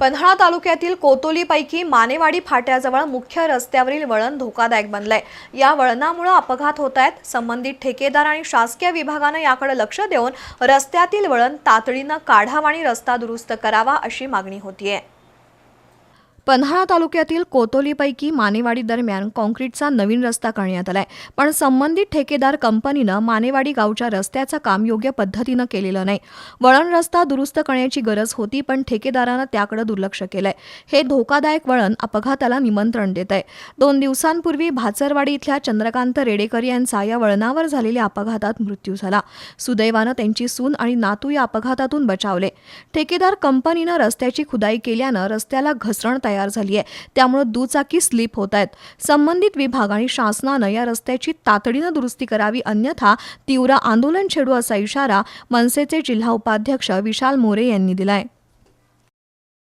पन्हाळा तालुक्यातील कोतोलीपैकी मानेवाडी फाट्याजवळ मुख्य रस्त्यावरील वळण धोकादायक बनलंय. या वळणामुळे अपघात होत आहेत संबंधित ठेकेदार आणि शासकीय विभागानं याकडे लक्ष देऊन रस्त्यातील वळण तातडीनं काढावा आणि रस्ता दुरुस्त करावा अशी मागणी होतीये. पन्हाळा तालुक्यातील कोतोलीपैकी मानेवाडी दरम्यान कॉन्क्रीटचा नवीन रस्ता करण्यात आलाय. पण संबंधित ठेकेदार कंपनीनं मानेवाडी गावच्या रस्त्याचं काम योग्य पद्धतीनं केलेलं नाही. वळण रस्ता दुरुस्त करण्याची गरज होती पण ठेकेदारानं त्याकडे दुर्लक्ष केलंय. हे धोकादायक वळण अपघाताला निमंत्रण देत आहे दोन दिवसांपूर्वी भाचरवाडी इथल्या चंद्रकांत रेडेकर यांचा या वळणावर झालेल्या अपघातात मृत्यू झाला. सुदैवानं त्यांची सून आणि नातू या अपघातातून बचावले. ठेकेदार कंपनीनं रस्त्याची खुदाई केल्यानं रस्त्याला घसरण तयार झाली आहे. त्यामुळे दुचाकी स्लिप होत आहेत. संबंधित विभाग आणि शासनानं या रस्त्याची तातडीनं दुरुस्ती करावी अन्यथा तीव्र आंदोलन छेडू असा इशारा मनसेचे जिल्हा उपाध्यक्ष विशाल मोरे यांनी दिलाय.